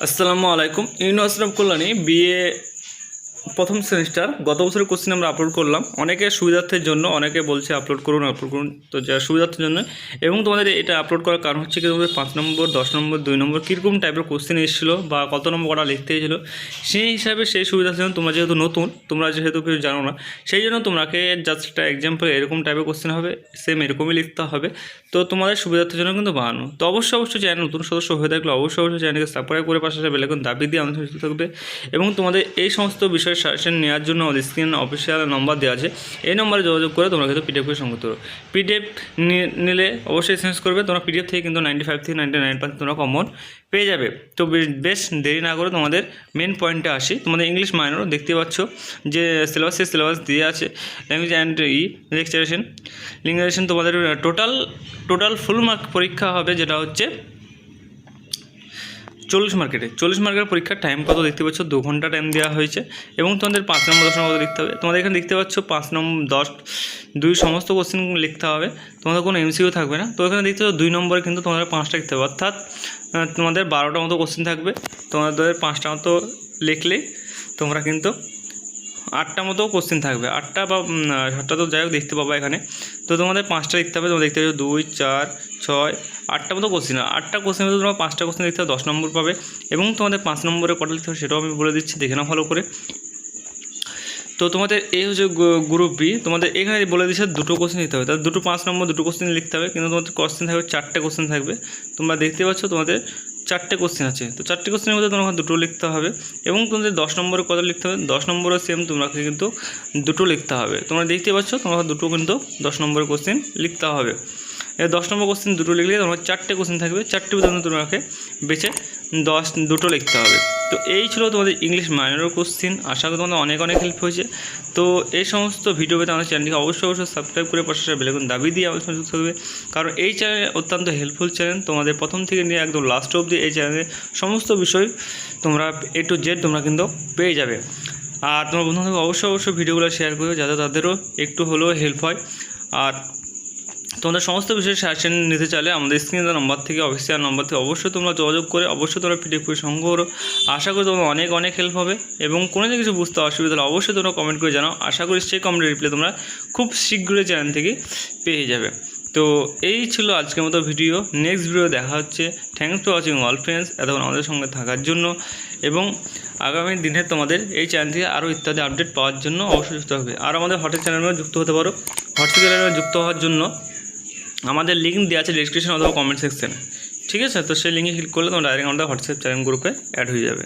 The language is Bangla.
আসসালামু আলাইকুম ইউনিভার্সিটি অফ কল্যাণী বিএ প্রথম সেমিস্টার, গত বছরের কোশ্চেন আমরা আপলোড করলাম। অনেকের সুবিধার্থের জন্য অনেকে বলছে আপলোড করুন আপলোড করুন। তো যা সুবিধার্থের জন্য, এবং তোমাদের এটা আপলোড করার কারণ হচ্ছে কি তোমাদের পাঁচ নম্বর, দশ নম্বর, দুই নম্বর কীরকম টাইপের কোশ্চেন এসেছিল বা কত নম্বর কটা লিখতে হয়েছিলো সেই হিসাবে সেই সুবিধার জন্য তোমরা যেহেতু নতুন, তোমরা যেহেতু কিছু জানো না, সেই জন্য তোমাকে জাস্ট একটা এক্সাম্পল এরকম টাইপের কোশ্চেন হবে সেম এরকমই লিখতে হবে। তো তোমাদের সুবিধার্থের জন্য কিন্তু বানানো তো অবশ্যই অবশ্যই চ্যানেল নতুন সদস্য হয়ে থাকলে অবশ্যই অবশ্যই চ্যানেলকে সাবস্ক্রাইব করে পাশে বেলাকন দাবি দিয়ে আমাদের থাকবে। এবং তোমাদের এই সমস্ত সাজেশন নেওয়ার জন্য আমাদের স্ক্রিন অফিসিয়াল নম্বর দেওয়া আছে। এই নম্বরে যোগাযোগ করে তোমরা কিন্তু পিডিএফ করে সংযুক্ত করো পিডিএফ নিলে অবশ্যই চেঞ্জ করবে। তোমরা পিডিএফ থেকে কিন্তু নাইনটি ফাইভ থেকে নাইনটি নাইন পার্সেন্ট তোমরা কমন পেয়ে যাবে। তো বেশ দেরি না করে তোমাদের মেন পয়েন্টে আসি। তোমাদের ইংলিশ মাইনরও দেখতে পাচ্ছ যে সিলেবাসে সিলেবাস দিয়ে আছে। ল্যাঙ্গুয়েজ অ্যান্ড ই লেকচারেশন লিঙ্গারেশন তোমাদের টোটাল টোটাল ফুল মার্ক পরীক্ষা হবে যেটা হচ্ছে চল্লিশ মার্কেটে চল্লিশ মার্কেটের পরীক্ষার টাইম কত দেখতে পাচ্ছ? দু ঘণ্টা টাইম দেওয়া হয়েছে এবং তোমাদের পাঁচ নম্বর দশ নম্বর লিখতে হবে? তোমাদের এখানে দেখতে পাচ্ছ পাঁচ নম্বর দশ, দুই সমস্ত কোশ্চেন লিখতে হবে। তোমাদের কোনো এমসিও থাকবে না। তো এখানে দেখতে পাচ্ছ দুই নম্বরে কিন্তু তোমাদের পাঁচটা লিখতে হবে। অর্থাৎ তোমাদের বারোটা মতো কোশ্চেন থাকবে। তোমাদের পাঁচটা মতো লিখলে তোমরা কিন্তু আটটা মতো কোশ্চেন থাকবে। আটটা বা সাতটা তো যাই হোক দেখতে পাবো এখানে। তো তোমাদের পাঁচটা লিখতে হবে তোমরা দেখতে পাচ্ছ দুই, চার, ছয়, আটটা মতো কোশ্চেন আটটা কোশ্চেন মধ্যে তোমরা পাঁচটা কোশ্চেন লিখতে হবে দশ নম্বর পাবে। এবং তোমাদের পাঁচ নম্বরে কটা লিখতে হবে সেটাও আমি বলে দিচ্ছি, দেখে নাও ভালো করে। তো তোমাদের এই হচ্ছে গ্রুপ বি তোমাদের এখানে বলে দিচ্ছে দুটো কোশ্চেন লিখতে হবে। তাহলে দুটো পাঁচ নম্বর দুটো কোশ্চেন লিখতে হবে, কিন্তু তোমাদের কোশ্চেন থাকবে, চারটে কোশ্চেন থাকবে। তোমরা দেখতে পাচ্ছ তোমাদের চারটে কোশ্চেন আছে। তো চারটে কোশ্চেনের মধ্যে তোমাকে দুটো লিখতে হবে এবং তোমাদের দশ নম্বরে কত লিখতে হবে? দশ নম্বরে সেম তোমাকে কিন্তু দুটো লিখতে হবে। তোমরা দেখতে পাচ্ছ, তোমাকে দুটো কিন্তু দশ নম্বরের কোশ্চেন লিখতে হবে। এবার দশ নম্বর কোশ্চেন দুটো লিখলে তোমার চারটে কোশ্চেন থাকবে। চারটে মধ্যে তোমাকে বেছে দশ, দুটো লিখতে হবে। তো এই ছিল তোমাদের ইংলিশ মাইনরের কোশ্চেন আশা করি তোমাদের অনেক অনেক হেল্প হয়েছে। তো এই সমস্ত ভিডিও পেতে আমাদের চ্যানেলটিকে অবশ্যই অবশ্যই সাবস্ক্রাইব করে পাশে বেলেগুন দাবি দিয়ে আমাদের সঙ্গে থাকবে। কারণ এই চ্যানেল অত্যন্ত হেল্পফুল চ্যানেল তোমাদের প্রথম থেকে নিয়ে একদম লাস্ট অবধি এই চ্যানেলে সমস্ত বিষয় তোমরা এ টু জেড তোমরা কিন্তু পেয়ে যাবে। আর তোমার বন্ধুদের অবশ্যই অবশ্যই ভিডিওগুলো শেয়ার করবে যাতে তাদেরও একটু হলেও হেল্প হয়। আর তোমাদের সমস্ত বিষয়ে সাজেশন নিতে চাইলে আমাদের স্ক্রিনে নম্বর থেকে অফিসিয়াল নম্বর থেকে অবশ্যই তোমরা যোগাযোগ করে, অবশ্যই তোমরা পিডিএফ করে সংগ্রহ করো। আশা করি তোমার অনেক অনেক হেল্প হবে এবং কোনো কিছু বুঝতে অসুবিধা হলে অবশ্যই তোমরা কমেন্ট করে জানাও। আশা করি সেই কমেন্টের রিপ্লাই তোমরা খুব শীঘ্রই চ্যানেল থেকে পেয়ে যাবে। তো এই ছিল আজকের মতো ভিডিও নেক্সট ভিডিও দেখা হচ্ছে। Thanks for watching all friends এতক্ষণ আমাদের সঙ্গে থাকার জন্য এবং আগামী দিনে তোমাদের এই চ্যানেল থেকে আরও ইত্যাদি আপডেট পাওয়ার জন্য অবশ্যই যুক্ত হবে। আর আমাদের হোয়াটসঅ্যাপ চ্যানেলে যুক্ত হতে পারো। হোয়াটসঅ্যাপ চ্যানেলে যুক্ত হওয়ার জন্য আমাদের লিঙ্ক দেওয়া আছে ডিসক্রিপশন অথবা কমেন্ট সেকশানে ঠিক আছে? তো সেই লিঙ্কে ক্লিক করলে তোমার ডাইরেক্ট আমাদের হোয়াটসঅ্যাপ চ্যানেল গ্রুপে অ্যাড হয়ে যাবে।